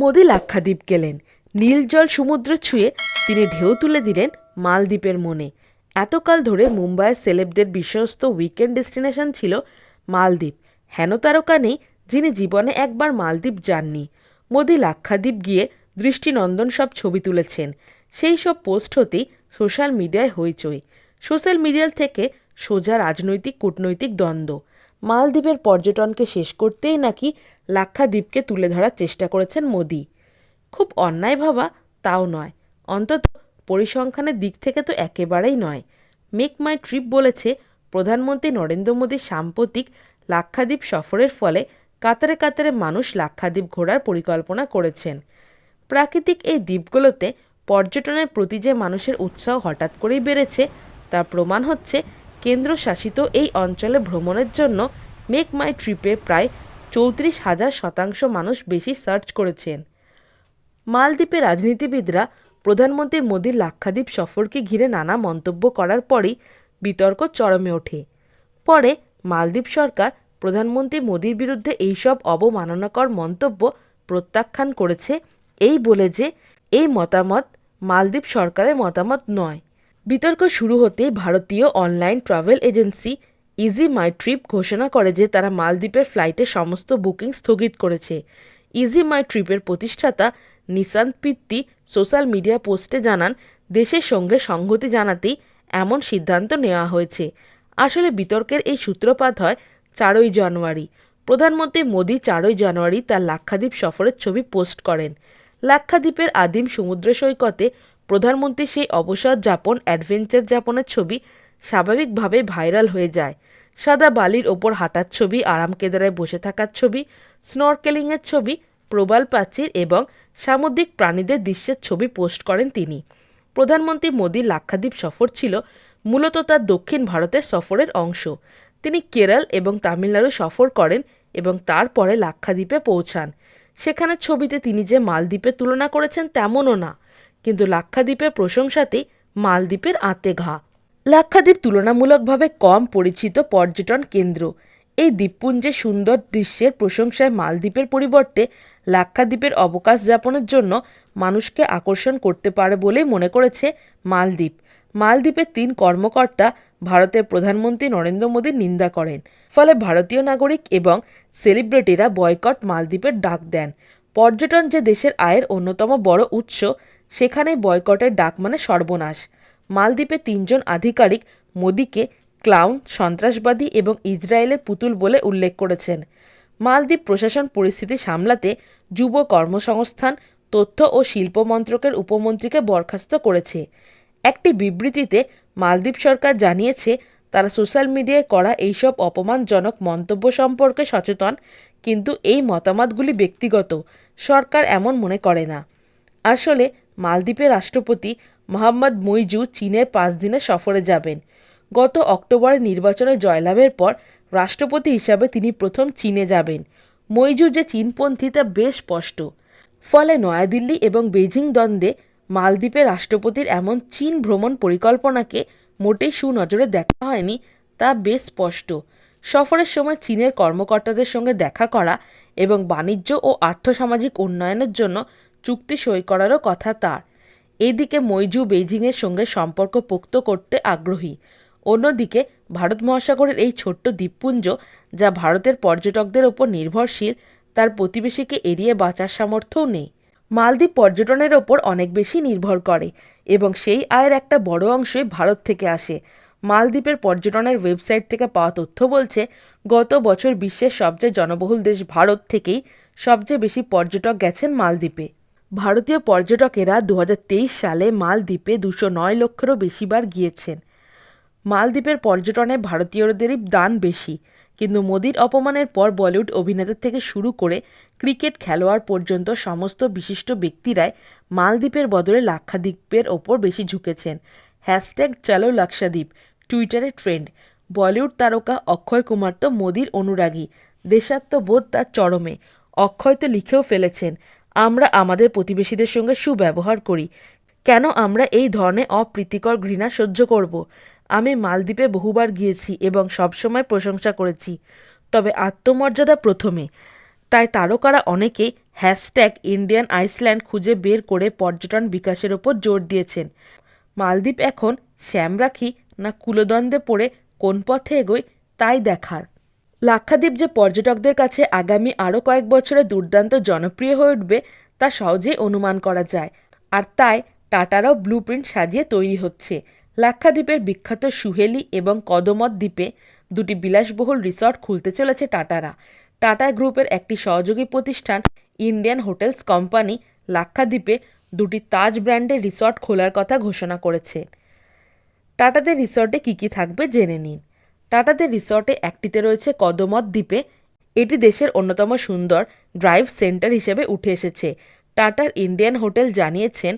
মোদি লাক্ষাদ্বীপ গেলেন। নীল জল সমুদ্র ছুঁয়ে তিনি ঢেউ তুলে দিলেন মালদ্বীপের মনে। এতকাল ধরে মুম্বাইয়ের সেলেবদের বিশ্বস্ত উইকেন্ড ডেস্টিনেশন ছিল মালদ্বীপ। হেন তারকা নেই যিনি জীবনে একবার মালদ্বীপ যাননি। মোদি লাক্ষাদ্বীপ গিয়ে দৃষ্টিনন্দন সব ছবি তুলেছেন। সেই সব পোস্ট হতেই সোশ্যাল মিডিয়ায় হইচই। সোশ্যাল মিডিয়া থেকে সোজা রাজনৈতিক, কূটনৈতিক দ্বন্দ্ব। মালদ্বীপের পর্যটনকে শেষ করতেই নাকি লাক্ষাদ্বীপকে তুলে ধরার চেষ্টা করেছেন মোদি। খুব অন্যায় ভাবা তাও নয়। অন্তত পরিসংখ্যানের দিক থেকে তো একেবারেই নয়। মেক মাই ট্রিপ বলেছে প্রধানমন্ত্রী নরেন্দ্র মোদীর সাম্প্রতিক লাক্ষাদ্বীপ সফরের ফলে কাতারে কাতারে মানুষ লাক্ষাদ্বীপ ঘোরার পরিকল্পনা করেছেন। প্রাকৃতিক এই দ্বীপগুলোতে পর্যটনের প্রতি যে মানুষের উৎসাহ হঠাৎ করেই বেড়েছে, তার প্রমাণ হচ্ছে কেন্দ্রশাসিত এই অঞ্চলে ভ্রমণের জন্য মেক মাই ট্রিপে প্রায় চৌত্রিশ হাজার শতাংশ মানুষ বেশি সার্চ করেছেন। মালদ্বীপের রাজনীতিবিদরা প্রধানমন্ত্রী মোদীর লাক্ষাদ্বীপ সফরকে ঘিরে নানা মন্তব্য করার পরই বিতর্ক চরমে ওঠে। পরে মালদ্বীপ সরকার প্রধানমন্ত্রী মোদীর বিরুদ্ধে এইসব অবমাননাকর মন্তব্য প্রত্যাখ্যান করেছে। এই বলে যে, এই মতামত মালদ্বীপ সরকারের মতামত নয়। বিতর্ক শুরু হতেই ভারতীয় online travel agency Ease My Trip ঘোষণা করে যে তারা মালদ্বীপের ফ্লাইটের সমস্ত বুকিং স্থগিত করেছে। ইজি মাই ট্রিপের প্রতিষ্ঠাতা নিশান্ত পিত্তি সোশ্যাল মিডিয়া পোস্টে জানান, দেশের সঙ্গে সংহতি জানাতেই এমন সিদ্ধান্ত নেওয়া হয়েছে। আসলে বিতর্কের এই সূত্রপাত হয় চারই জানুয়ারি। প্রধানমন্ত্রী মোদী চারই জানুয়ারি তার লাক্ষাদ্বীপ সফরের ছবি পোস্ট করেন। লাক্ষাদ্বীপের আদিম সমুদ্র সৈকতে প্রধানমন্ত্রীর সেই অবসর যাপন অ্যাডভেঞ্চার যাপনের ছবি স্বাভাবিকভাবে ভাইরাল হয়ে যায়। সাদা বালির ওপর হাঁটার ছবি আরাম কেদারায় বসে থাকার ছবি স্নরকেলিংয়ের ছবি, প্রবাল প্রাচীর এবং সামুদ্রিক প্রাণীদের দৃশ্যের ছবি পোস্ট করেন তিনি। প্রধানমন্ত্রী মোদীর লাক্ষাদ্বীপ সফর ছিল মূলত তার দক্ষিণ ভারতের সফরের অংশ। তিনি কেরল এবং তামিলনাড়ু সফর করেন এবং তারপরে লাক্ষাদ্বীপে পৌঁছান। সেখানে ছবিতে তিনি যে মালদ্বীপে তুলনা করেছেন তেমনও না। কিন্তু লাক্ষাদ্বীপের প্রশংসাতেই মালদ্বীপের আঁতে ঘা। লাক্ষাদ্বীপ তুলনামূলকভাবে কম পরিচিত পর্যটন কেন্দ্র। এই দ্বীপপুঞ্জের সুন্দর দৃশ্যের প্রশংসায় মালদ্বীপের পরিবর্তে লাক্ষাদ্বীপের অবকাশ যাপনের জন্য মানুষকে আকর্ষণ করতে পারে বলেই মনে করেছে মালদ্বীপ। মালদ্বীপের তিন কর্মকর্তা ভারতের প্রধানমন্ত্রী নরেন্দ্র মোদীর নিন্দা করেন। ফলে ভারতীয় নাগরিক এবং সেলিব্রিটিরা বয়কট মালদ্বীপের ডাক দেন। পর্যটন যে দেশের আয়ের অন্যতম বড় উৎস সেখানে বয়কটের ডাক মানে সর্বনাশ। মালদ্বীপে তিনজন আধিকারিক মোদীকে ক্লাউন, সন্ত্রাসবাদী এবং ইসরায়েলের পুতুল বলে উল্লেখ করেছেন। মালদ্বীপ প্রশাসন পরিস্থিতি সামলাতে যুব কর্মসংস্থান, তথ্য ও শিল্প মন্ত্রকের উপমন্ত্রীকে বরখাস্ত করেছে। একটি বিবৃতিতে মালদ্বীপ সরকার জানিয়েছে, তারা সোশ্যাল মিডিয়ায় করা এইসব অপমানজনক মন্তব্য সম্পর্কে সচেতন, কিন্তু এই মতামতগুলি ব্যক্তিগত। সরকার এমন মনে করে না। আসলে মালদ্বীপের রাষ্ট্রপতি মোহাম্মদ মুইজু চীনের পাঁচ দিনের সফরে যাবেন। গত অক্টোবরে নির্বাচনে জয়লাভের পর রাষ্ট্রপতি হিসাবে তিনি প্রথম চীনে যাবেন। মইজু যে চীনপন্থী তা বেশ স্পষ্ট। ফলে নয়াদিল্লি এবং বেজিং দ্বন্দ্বে মালদ্বীপের রাষ্ট্রপতির এমন চীন ভ্রমণ পরিকল্পনাকে মোটেই সুনজরে দেখা হয়নি, তা বেশ স্পষ্ট। সফরের সময় চীনের কর্মকর্তাদের সঙ্গে দেখা করা এবং বাণিজ্য ও আর্থসামাজিক উন্নয়নের জন্য চুক্তি সই করারও কথা তার। এদিকে মৈজু বেইজিংয়ের সঙ্গে সম্পর্ক পোক্ত করতে আগ্রহী। অন্যদিকে ভারত মহাসাগরের এই ছোট্ট দ্বীপপুঞ্জ, যা ভারতের পর্যটকদের ওপর নির্ভরশীল, তার প্রতিবেশীকে এড়িয়ে বাঁচার সামর্থ্যও নেই। মালদ্বীপ পর্যটনের ওপর অনেক বেশি নির্ভর করে এবং সেই আয়ের একটা বড় অংশই ভারত থেকে আসে। মালদ্বীপের পর্যটনের ওয়েবসাইট থেকে পাওয়া তথ্য বলছে, গত বছর বিশ্বের সবচেয়ে জনবহুল দেশ ভারত থেকেই সবচেয়ে বেশি পর্যটক গেছেন মালদ্বীপে। ভারতীয় পর্যটকেরা দু হাজার তেইশ সালে মালদ্বীপে দুশো নয় লক্ষেরও বেশিবার গিয়েছেন। মালদ্বীপের পর্যটনে ভারতীয়দেরই দান বেশি, কিন্তু মোদির অপমানের পর বলিউড অভিনেতা থেকে শুরু করে ক্রিকেট খেলোয়াড় পর্যন্ত সমস্ত বিশিষ্ট ব্যক্তিরাই মালদ্বীপের বদলে লাক্ষাদ্বীপের ওপর বেশি ঝুঁকেছেন। হ্যাশট্যাগ চালো লাক্ষাদ্বীপ, টুইটারে ট্রেন্ড। বলিউড তারকা অক্ষয় কুমার তো মোদির অনুরাগী, দেশাত্মবোধ তার চরমে। অক্ষয় তো লিখেও ফেলেছেন আমরা আমাদের প্রতিবেশীদের সঙ্গে সুব্যবহার করি। কেন আমরা এই ধরনের অপ্রীতিকর ঘৃণা সহ্য করব? আমি মালদ্বীপে বহুবার গিয়েছি এবং সবসময় প্রশংসা করেছি। তবে আত্মমর্যাদা প্রথমে। তাই তারকারা অনেকেই হ্যাশট্যাগ ইন্ডিয়ান আইসল্যান্ড খুঁজে বের করে পর্যটন বিকাশের ওপর জোর দিয়েছেন। মালদ্বীপ এখন শ্যামরাখি না কুলদ্বন্দ্বে পড়ে কোন পথে এগোয় তাই দেখার। লাক্ষাদ্বীপ যে পর্যটকদের কাছে আগামী আরও কয়েক বছরে দুর্দান্ত জনপ্রিয় হয়ে উঠবে, তা সহজেই অনুমান করা যায়। আর তাই টাটারাও ব্লুপ্রিন্ট সাজিয়ে তৈরি হচ্ছে। লাক্ষাদ্বীপের বিখ্যাত সুহেলি এবং কদমত দ্বীপে দুটি বিলাসবহুল রিসর্ট খুলতে চলেছে টাটারা। টাটা গ্রুপের একটি সহযোগী প্রতিষ্ঠান, ইন্ডিয়ান হোটেলস কোম্পানি, লাক্ষাদ্বীপে দুটি তাজ ব্র্যান্ডের রিসর্ট খোলার কথা ঘোষণা করেছে। টাটাদের রিসর্টে কী কী থাকবে জেনে নিন। টাটাদের রিসর্টে একটিতে রয়েছে কদমত দ্বীপে। এটি দেশের অন্যতম সুন্দর ড্রাইভ সেন্টার হিসেবে উঠে এসেছে। টাটার ইন্ডিয়ান হোটেল জানিয়েছেন,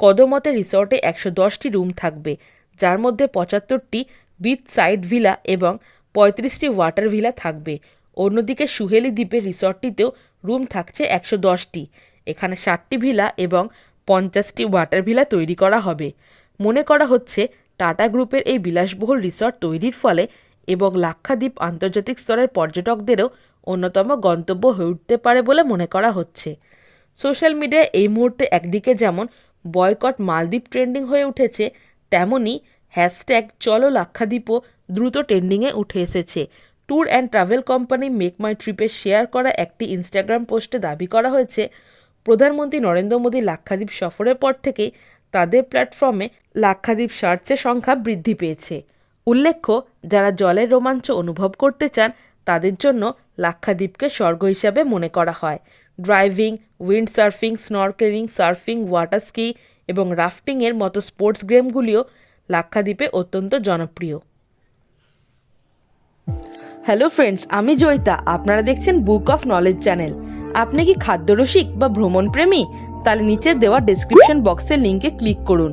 কদমতে রিসর্টে একশো দশটি রুম থাকবে, যার মধ্যে পঁচাত্তরটি বিচ সাইড ভিলা এবং পঁয়ত্রিশটি ওয়াটার ভিলা থাকবে। অন্যদিকে সুহেলি দ্বীপের রিসর্টটিতেও রুম থাকছে একশো দশটি। এখানে ষাটটি ভিলা এবং পঞ্চাশটি ওয়াটার ভিলা তৈরি করা হবে। মনে করা হচ্ছে, টাটা গ্রুপের এই বিলাসবহুল রিসর্ট তৈরির ফলে এবং লাক্ষাদ্বীপ আন্তর্জাতিক স্তরের পর্যটকদেরও অন্যতম গন্তব্য হয়ে উঠতে পারে বলে মনে করা হচ্ছে। সোশ্যাল মিডিয়ায় এই মুহূর্তে একদিকে যেমন বয়কট মালদ্বীপ ট্রেন্ডিং হয়ে উঠেছে তেমনই হ্যাশট্যাগ চলো লাক্ষাদ্বীপও দ্রুত ট্রেন্ডিংয়ে উঠে এসেছে। Tour and travel company Make My ট্রিপে শেয়ার করা একটি ইনস্টাগ্রাম পোস্টে দাবি করা হয়েছে, প্রধানমন্ত্রী নরেন্দ্র মোদী লাক্ষাদ্বীপ সফরের পর থেকেই তাদের প্ল্যাটফর্মে লাক্ষাদ্বীপ সার্চের সংখ্যা বৃদ্ধি পেয়েছে। উল্লেখ্য, যারা জলের রোমাঞ্চ অনুভব করতে চান, তাদের জন্য লাক্ষাদ্বীপকে স্বর্গ হিসাবে মনে করা হয়। Driving wind surfing snorkelling, surfing, water ski এবং রাফটিংয়ের মতো স্পোর্টস গেমগুলিও লাক্ষাদ্বীপে অত্যন্ত জনপ্রিয়। হ্যালো ফ্রেন্ডস আমি জয়িতা। আপনারা দেখছেন বুক অফ নলেজ চ্যানেল আপনি কি খাদ্যরসিক বা ভ্রমণ প্রেমী তাহলে নিচে দেওয়া ডেসক্রিপশন বক্সের লিঙ্কে ক্লিক করুন।